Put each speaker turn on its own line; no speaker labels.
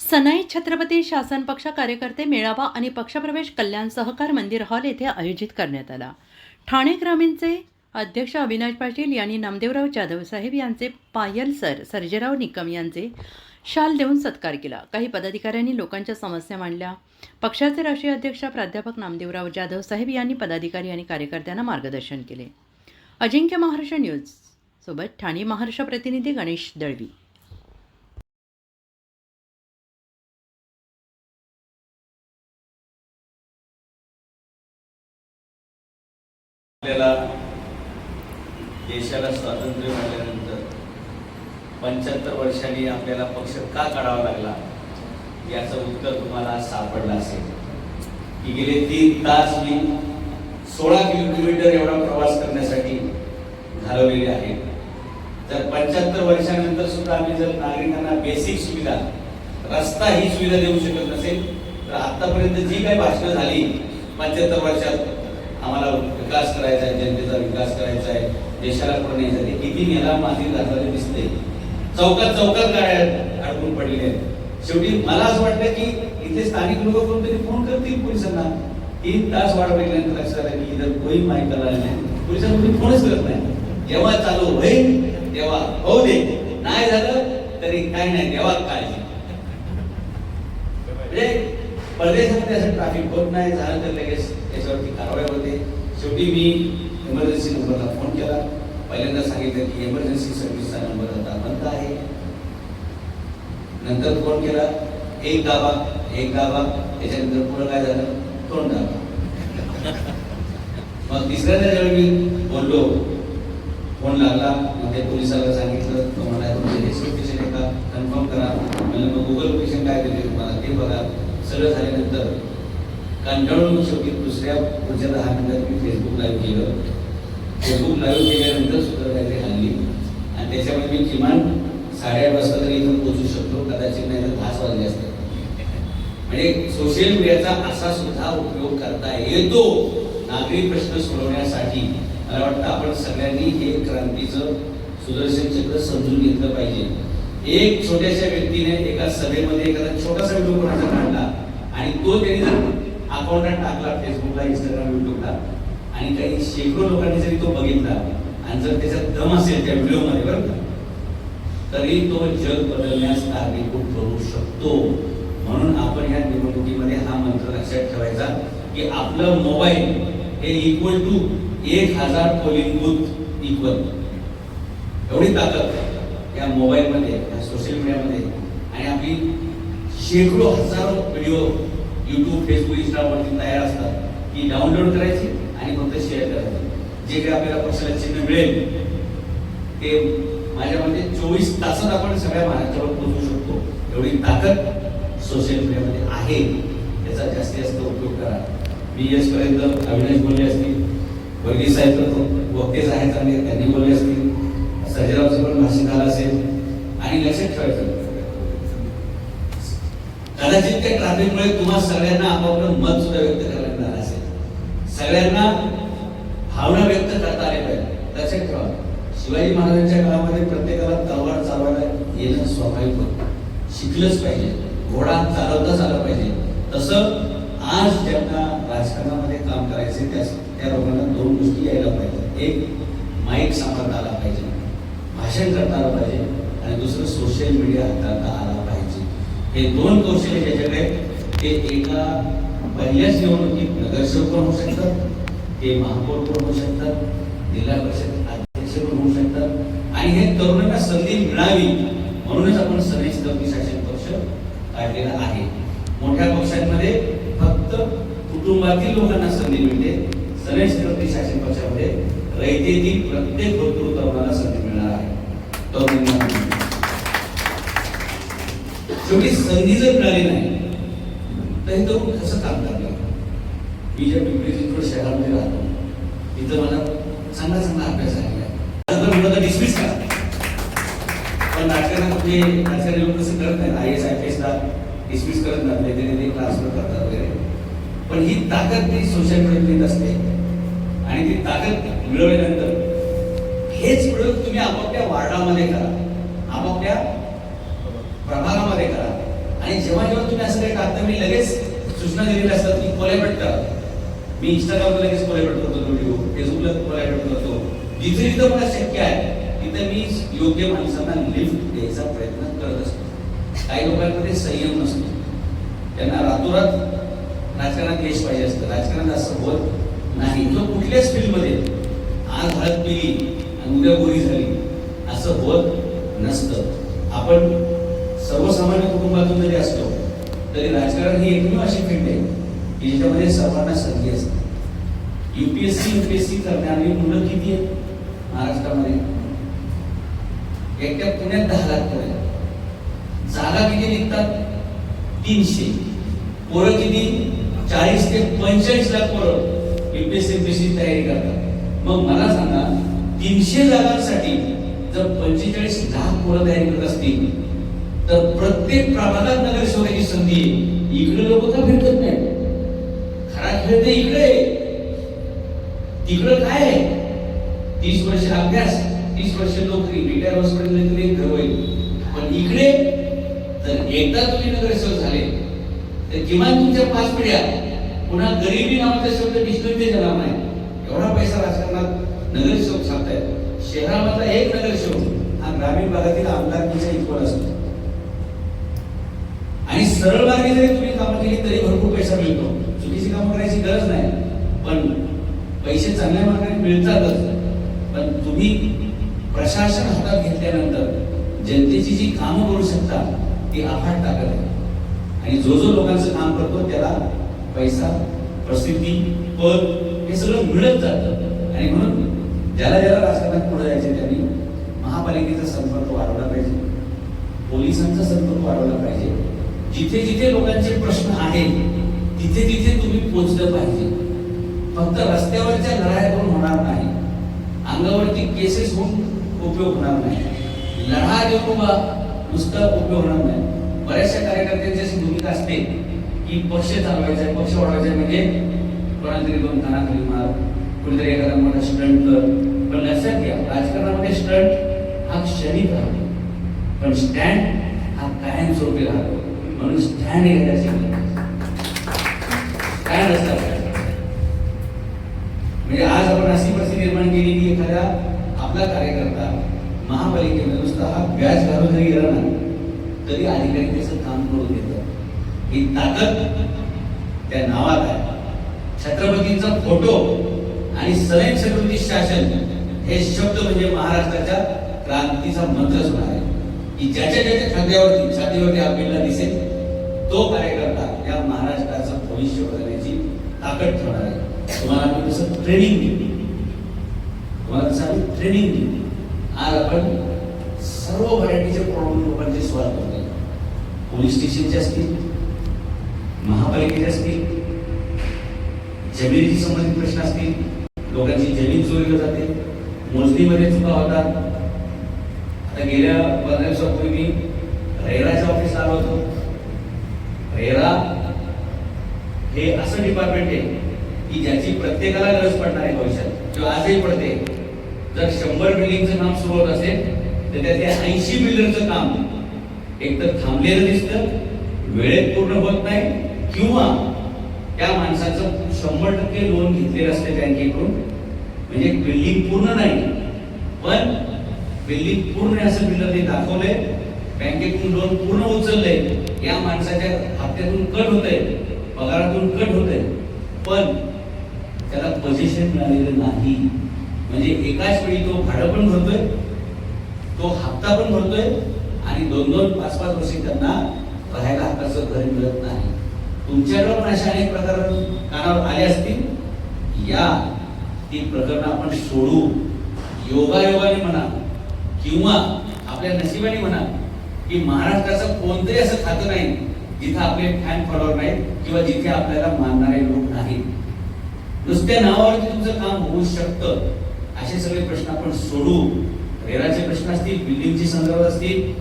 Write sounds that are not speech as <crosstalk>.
सनाई छत्रपती शासन पक्ष कार्यकर्ते मेळावा आणि पक्षप्रवेश कल्याण सहकार मंदिर हॉल येथे आयोजित करण्यात आला. ठाणे ग्रामीणचे अध्यक्ष अविनाश पाटील यांनी नामदेवराव जाधव साहेब यांचे पायल सर सर्जेराव निकम यांचे शाल देऊन सत्कार केला. काही पदाधिकाऱ्यांनी लोकांच्या समस्या मांडल्या. पक्षाचे राष्ट्रीय अध्यक्ष प्राध्यापक नामदेवराव जाधव साहेब यांनी पदाधिकारी आणि कार्यकर्त्यांना मार्गदर्शन केले. अजिंक्य महाराष्ट्र न्यूज सोबत ठाणे महाराष्ट्र प्रतिनिधी गणेश दळवी.
आपल्याला देशाला स्वातंत्र्य मिळाल्यानंतर पंच्याहत्तर वर्षांनी आपल्याला पक्ष का काढावा लागला? याचं उत्तर तुम्हाला सापडलं असेल. की गेले तीन तास मी सोळा किलोमीटर एवढा प्रवास करण्यासाठी घालवलेले आहेत तर पंच्याहत्तर वर्षानंतर सुद्धा आम्ही जर नागरिकांना बेसिक सुविधा रस्ता ही सुविधा देऊ शकत नसेल तर आतापर्यंत जी काही भाषणं झाली पंच्याहत्तर वर्षात आम्हाला विकास करायचा आहे जनतेचा विकास करायचा आहे देशाला पुढे न्यायचा ते किती नेला माती घातलेले दिसते. चौकात चौकात गाड्या अडकून पडलेल्या आहेत. शेवटी मला असं वाटतं की इथे स्थानिक लोक कोणतरी फोन करतील पोलिसांना. तीन तास वाढ बघितल्यानंतर लक्षात आलं की इथं कोणी माहीत आला नाही. पोलिसांना कोणी फोनच करत नाही. जेव्हा चालू होईल तेव्हा होऊ दे. नाही झालं तरी काही नाही. देवा काळजी. म्हणजे परदेशामध्ये असं ट्रॅफिक होत नाही. झालं तर लगेच त्याच्यावरती कारवाई होते. शेवटी मी इमर्जन्सी नंबरला फोन केला. पहिल्यांदा सांगितलं की इमर्जन्सी सर्व्हिसचा नंबर आता बंद आहे. नंतर फोन केला एक दाबा एक दाबा त्याच्यानंतर पुढं काय झालं? दोन दाबा. <laughs> मग तिसऱ्यांदा ज्यावेळी मी बोललो फोन लागला मग ते पोलिसाला सांगितलं तो मला तुमचे हेच आहे का कन्फर्म करा. म्हणलं मग गुगल पेशन काय दिले तुम्हाला? ते बघा. सगळं झाल्यानंतर कंटाळून शेवटी दुसऱ्या पुढच्या दहा मिनिटात मी फेसबुक लाईव्ह केलं. फेसबुक लाईव्ह केल्यानंतर सुद्धा काहीतरी हल्ली. आणि त्याच्यामुळे मी किमान साडेआठ वाजता तरी इथून पोहोचू शकतो. कदाचित नाही तर दहाच वाजले असतात म्हणजे सोशल मीडियाचा असा सुद्धा उपयोग करता येतो नागरिक प्रश्न सोडवण्यासाठी. मला वाटतं आपण सगळ्यांनी हे क्रांतीचं सुदर्शन चक्र समजून घेतलं पाहिजे. एक छोट्याशा व्यक्तीने एका सभेमध्ये एखादा छोटासा व्हिडिओ कोणाचा काढला आणि तो त्यांनी जर अकाउंटला टाकला फेसबुकला इंस्टाग्राम युट्यूबला. आणि काही शेकडो लोकांनी जरी तो बघितला आणि जर त्याच्यात दम असेल त्या व्हिडिओमध्ये बरं का तरी तो जग बदलण्यास कारणीभूत करू शकतो. म्हणून आपण या निवडणुकीमध्ये हा मंत्र लक्षात ठेवायचा की आपलं मोबाईल हे इक्वल टू एक हजार पोलिंग बूथ इक्वल एवढी ताकद या मोबाईलमध्ये या सोशल मीडियामध्ये आणि आपली शेकडो हजारो व्हिडिओ युट्यूब फेसबुक इंस्टावरती तयार असतात की डाउनलोड करायची आणि फक्त शेअर करायची. जे काही आपल्याला पक्षाला चिन्ह मिळेल ते माझ्या मते चोवीस तासात आपण सगळ्या महाराष्ट्रावर पोहोचू शकतो. एवढी ताकद सोशल मीडियामध्ये आहे त्याचा जास्तीत जास्त उपयोग करा. मी यशपर्यंत अविनाश बोलले असतील वर्गीय साहेब तर साहेब आहेत चांगले त्यांनी बोलले असतील सर्जेरावचं पण भाषण झालं असेल. आणि लक्षात ठेवायचं कदाचित त्या ट्रॅफिकमुळे तुम्हा सगळ्यांना आपापलं मत सुद्धा व्यक्त करायला मिळालं असेल. सगळ्यांना भावना व्यक्त करता आले पाहिजे. लक्षात ठेवा शिवाजी महाराजांच्या काळामध्ये प्रत्येकाला तलवार चालवायला येणं स्वाभाविक होतं. शिकलंच पाहिजे. घोडा चालवताच आला पाहिजे. तसं आज ज्यांना राजकारणामध्ये काम करायचे त्या त्या लोकांना दोन गोष्टी यायला पाहिजे. एक माईक सांभाळता आला पाहिजे. भाषण करता आलं पाहिजे. आणि दुसरं सोशल मीडिया हाताळता आला पाहिजे. हे दोन कौशल्य ज्याच्याकडे ते एका पहिल्याच निवडणुकीत नगरसेवक पण होऊ शकतात ते महापौर पण होऊ शकतात जिल्हा परिषद अध्यक्ष पण होऊ शकतात. आणि हे तरुणांना संधी मिळावी म्हणूनच आपण सनई चित्रपती शासन पक्ष काढलेला आहे. मोठ्या पक्षांमध्ये फक्त कुटुंबातील लोकांना संधी मिळते. सनई चित्रपती शासन पक्षामध्ये रयतेतील प्रत्येक भरपूर तरुणाला संधी मिळणार आहे. तरुणांना शेवटी संधी जर मिळाली नाही। तर हे तो कसं काम करणार मी ज्या पिंपरी चिंचवड शहरामध्ये राहतो इथं मला चांगला चांगला अभ्यास आहे नंतर तर डिसमिस करा पण राजकारणात आपले लोक कसं करत नाही आय एस आय पी एसला डिसमिस करत नाही नेते ट्रान्सफर करतात वगैरे पण ही ताकद ती सोशल मीडियात असते आणि ती ताकद मिळवल्यानंतर हेच प्रयोग तुम्ही आपापल्या वार्डामध्ये करा। आपापल्या प्रभागामध्ये करा. आणि जेव्हा जेव्हा तुम्ही असं काही टाकता मी लगेच सूचना दिलेल्या असतात की कोलॅबरेट करा. मी इंस्टाग्रामला लगेच कोलॅबरेट करतो व्हिडिओ फेसबुकला कोलॅबरेट करतो. जिथे जिथं मला शक्य आहे तिथे मी योग्य माणसांना लिफ्ट द्यायचा प्रयत्न करत असतो. काही लोकांमध्ये संयम नसतो. त्यांना रातोरात राजकारणात यश पाहिजे असतं. राजकारणात असं होत नाही. तो कुठल्याच फील्डमध्ये आज हळद पिली आणि उद्या गोरी झाली असं होत नसतं. आपण सर्वसामान्य कुटुंबातून जरी असलो तरी राजकारण ही एकमेव अशी फील्ड आहे की ज्याच्यामध्ये सर्वांना संधी असते. युपीएससी युपीएससी करणारी मुलं किती आहेत महाराष्ट्रामध्ये? एकट्या पुण्यात दहा लाख पर्यंत जागा किती निघतात? तीनशे. पोरं किती? चाळीस ते पंचेचाळीस लाख पोरं युपीएससी युपीएससी तयारी करतात. मग मला सांगा तीनशे जागांसाठी जर पंचेचाळीस लाख पोरं तयारी करत असतील तर प्रत्येक प्रभागात नगरसेवकाची संधी आहे. इकडे लोक का फिरकत नाही खरा खेळ ते इकडे. तिकडं काय तीस वर्ष अभ्यास तीस वर्ष नोकरी रिटायर हॉस्पिटल तरी घर होईल. पण इकडे तर एकदा तुम्ही नगरसेवक झाले तर किमान तुमच्या पाच पिढ्या पुन्हा गरिबी नावाचा शब्द डिस्करीते जाणार नाही एवढा पैसा राजकारणात नगरसेवक छापतायत शहरामधला एक नगरसेवक हा ग्रामीण भागातील आमदारकीच्या इक्वल असतो. सरळ मार्गे जरी तुम्ही कामं केली तरी भरपूर पैसा मिळतो. चुकीची कामं करायची गरज नाही. पण पैसे चांगल्या मार्गाने मिळतातच. पण तुम्ही प्रशासन हातात घेतल्यानंतर जनतेची जी कामं करू शकता ती आफाट ताकद आहे आणि जो जो लोकांचं काम करतो त्याला पैसा प्रसिद्धी पद हे सगळं मिळत जातं. आणि म्हणून ज्याला ज्याला राजकारणात पुढे जायचे त्यांनी महापालिकेचा संपर्क वाढवला पाहिजे. पोलिसांचा संपर्क वाढवला पाहिजे. जिथे जिथे लोकांचे प्रश्न आहेत तिथे तिथे तुम्ही पोहोचलं पाहिजे. फक्त रस्त्यावरच्या लढाया करून होणार नाही. अंगावरती केसेस होऊन उपयोग होणार नाही. लढा देऊन उभा नुसता उपयोग होणार नाही. बऱ्याचशा कार्यकर्त्यांची अशी भूमिका असते की पक्ष चालवायचा पक्ष वाढवायचा म्हणजे कोणातरी दोन कानातरी मार कुणीतरी एखादा मोठा स्टंट कर. पण लक्षात घ्या राजकारणामध्ये स्टंट हा क्षणिक राहतो. पण स्टँड हा कायमस्वरूपी राहतो. म्हणून स्टँड घ्यायला असेल काय नसतात म्हणजे आज आपण अशी परिस्थिती निर्माण केली की एखादा आपला कार्यकर्ता महापालिकेने नुसता हा व्याज घालून जरी गेला ना तरी अधिकारी त्याचं काम करून देतात ही ताकद त्या नावात आहे. छत्रपतींचा फोटो आणि सदैव छत्रपती शासन हे शब्द म्हणजे महाराष्ट्राच्या क्रांतीचा मंत्रच आहे. की ज्याच्या ज्याच्या खांद्यावरती छातीवरती आपल्याला दिसेल तो कार्यकर्ता या महाराष्ट्राचं भविष्य बदलण्याची ताकद ठेवणार आहे. तुम्हाला आम्ही तसं ट्रेनिंग दिली तुम्हाला तसं आम्ही ट्रेनिंग दिली आज आपण सर्व व्हरायटीचे प्रॉब्लेम लोकांचे सॉल्व्ह करतोय. पोलीस स्टेशनचे असतील महापालिकेचे असतील जमिनीशी संबंधित प्रश्न असतील लोकांची जमीन चोरीला जाते मोजणीमध्ये चुका होतात आता गेल्या पंधरा दिवसापूर्वी मी रेराच्या ऑफिसला आलो होतो. रेरा हे असं डिपार्टमेंट आहे की ज्याची प्रत्येकाला गरज पडणार आहे भविष्यात. किंवा आजही पडते जर शंभर बिल्डिंगचं काम सुरू होत असेल तर त्यातल्या ऐंशी बिल्डरचं काम एकतर थांबलेलं दिसतं वेळेत पूर्ण होत नाही किंवा त्या माणसाचं शंभर टक्के लोन घेतलेलं असते बँकेकडून म्हणजे बिल्डिंग पूर्ण नाही पण बिल्डिंग पूर्ण असं बिल्डर ते दाखवलंय. बँकेतून लोन पूर्ण उचलले या माणसाच्या हप्त्यातून कट होतंय. पगारातून कट होतंय. पण त्याला पोझिशन मिळालेलं नाही. म्हणजे एकाच वेळी तो भाडं पण भरतोय तो हप्ता पण भरतोय आणि दोन दोन पाच पाच वर्षी त्यांना राहायला हक्काचं घर मिळत नाही. तुमच्याकडे पण अशा अनेक प्रकार कानावर आले असतील. या ती प्रकरणं आपण सोडू. योगायोगाने म्हणा. किंवा आपल्या नशिबाने म्हणा की महाराष्ट्राचं कोणतंही असं खातं नाही जिथं आपले फॅन फॉलोअर नाहीत किंवा जिथे आपल्याला मानणारे लोक नाहीत. नुसत्या नावावरती तुमचं काम होऊ शकतं असे सगळे प्रश्न आपण सोडू. रेराचे प्रश्न असतील बिल्डिंगचे संदर्भ असतील